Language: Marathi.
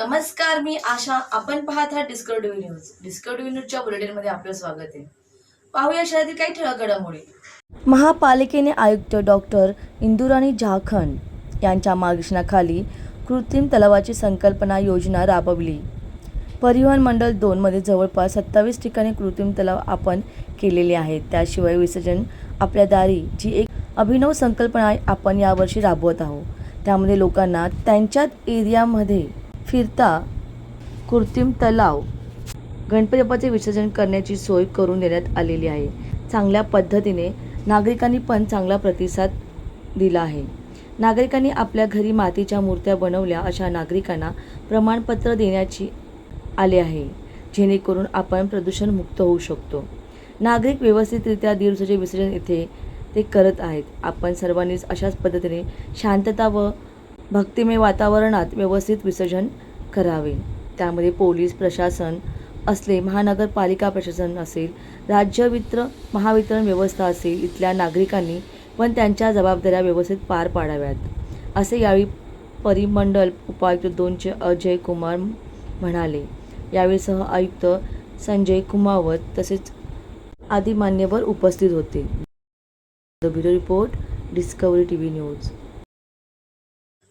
नमस्कार मी आशा. आपण पाहत आहात डिस्कवरी न्यूज डिस्कवरी न्यूजच्या बुलेटिनमध्ये आपलं स्वागत आहे. पाहूया शहरातील काही ठळक घडामोडी. महापालिकेने आयुक्त डॉक्टर इंदुराणी झाखंड यांच्या मार्गदर्शनाखाली कृत्रिम तलावाची संकल्पना योजना राबवली. परिवहन मंडळ दोनमध्ये जवळपास सत्तावीस ठिकाणी कृत्रिम तलाव आपण केलेले आहेत. त्याशिवाय विसर्जन आपल्या दारी जी एक अभिनव संकल्पना आहे, आपण यावर्षी राबवत आहोत. त्यामध्ये लोकांना त्यांच्याच एरियामध्ये फिरता कृत्रिम तलाव गणपती बाप्पाचे विसर्जन करण्याची सोय करून देण्यात आलेली आहे. चांगल्या पद्धतीने नागरिकांनी पण चांगला प्रतिसाद दिला आहे. नागरिकांनी आपल्या घरी मातीच्या मूर्त्या बनवल्या अशा नागरिकांना प्रमाणपत्र देण्याची आले आहे जेणेकरून आपण प्रदूषणमुक्त होऊ शकतो. नागरिक व्यवस्थितरित्या दिवसाचे विसर्जन इथे ते करत आहेत. आपण सर्वांनीच अशाच पद्धतीने शांतता व भक्तिमय वातावरणात व्यवस्थित विसर्जन करावे. त्यामध्ये पोलीस प्रशासन असले महानगरपालिका प्रशासन असेल राज्य वित्र महावितरण व्यवस्था असेल इथल्या नागरिकांनी पण त्यांच्या जबाबदाऱ्या व्यवस्थित पार पाडाव्यात. असे यावेळी परिमंडल उपायुक्त दोनचे अजय कुमार म्हणाले. यावेळी सह आयुक्त संजय कुमावत तसेच आदी मान्यवर उपस्थित होते. The bureau report Discovery T V news.